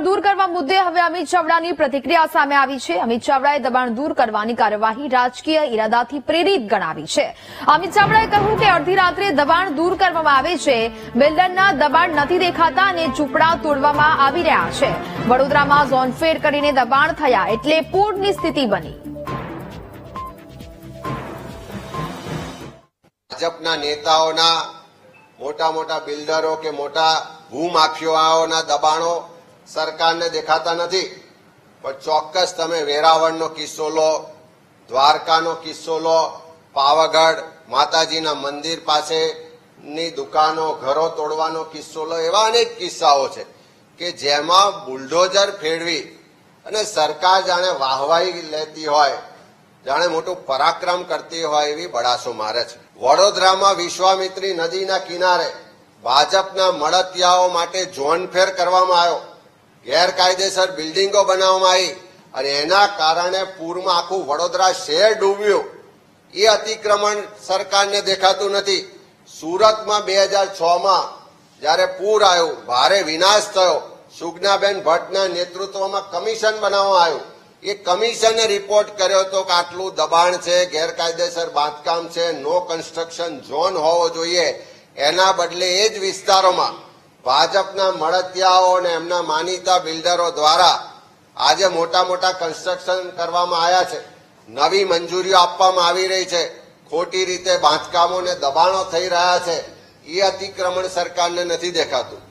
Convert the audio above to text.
દબાણ દૂર કરવા મુદ્દે હવે અમિત ચાવડાની પ્રતિક્રિયા સામે આવી છે. અમિત ચાવડાએ દબાણ દૂર કરવાની કાર્યવાહી રાજકીય ઇરાદાથી પ્રેરિત ગણાવી છે. અમિત ચાવડાએ કહ્યું કે અડધી રાત્રે દબાણ દૂર કરવામાં આવે છે. બિલ્ડરના દબાણ નથી દેખાતા અને ચૂપડા તોડવામાં આવી રહ્યા છે. વડોદરામાં ઝોનફેર કરીને દબાણ થયા એટલે પૂરની સ્થિતિ બની. ભાજપના નેતાઓના મોટા મોટા બિલ્ડરો કે મોટા ભૂમાફિયાઓના દબાણો સરકારને દેખાતા નથી. પણ ચોક્કસ તમે વેરાવળનો કિસ્સો લો, દ્વારકાનો કિસ્સો લો, પાવાગઢ માતાજીના મંદિર પાસેની દુકાનો, ઘરો તોડવાનો કિસ્સો લો, એવા અનેક કિસ્સાઓ છે કે જેમાં બુલડોઝર ફેરવી અને સરકાર જાણે વાહવાઈ લેતી હોય, જાણે મોટું પરાક્રમ કરતી હોય એવી બડાસો મારે છે. વડોદરામાં વિશ્વામિત્રી નદીના કિનારે ભાજપના મળતિયાઓ માટે ઝોનફેર કરવામાં આવ્યો. ગેરકાયદેસર બિલ્ડિંગો બનાવવામાં આવી અને એના કારણે પૂરમાં આખું વડોદરા શહેર ડૂબ્યું. એ અતિક્રમણ સરકારને દેખાતું નથી. સુરતમાં બે હજાર છ માં જયારે પૂર આવ્યું, ભારે વિનાશ થયો. સુગનાબેન ભટ્ટના નેતૃત્વમાં કમિશન બનાવવામાં આવ્યું. એ કમિશને રિપોર્ટ કર્યો હતો કે આટલું દબાણ છે, ગેરકાયદેસર બાંધકામ છે, નો કન્સ્ટ્રક્શન ઝોન હોવો જોઈએ. એના બદલે એ જ વિસ્તારોમાં ભાજપના મળતિયાઓ અને એમના માનીતા બિલ્ડરો દ્વારા આજે મોટા મોટા કન્સ્ટ્રક્શન કરવામાં આવ્યા છે. નવી મંજૂરીઓ આપવામાં આવી રહી છે. ખોટી રીતે બાંધકામોને દબાણો થઈ રહ્યા છે. એ અતિક્રમણ સરકારને નથી દેખાતું.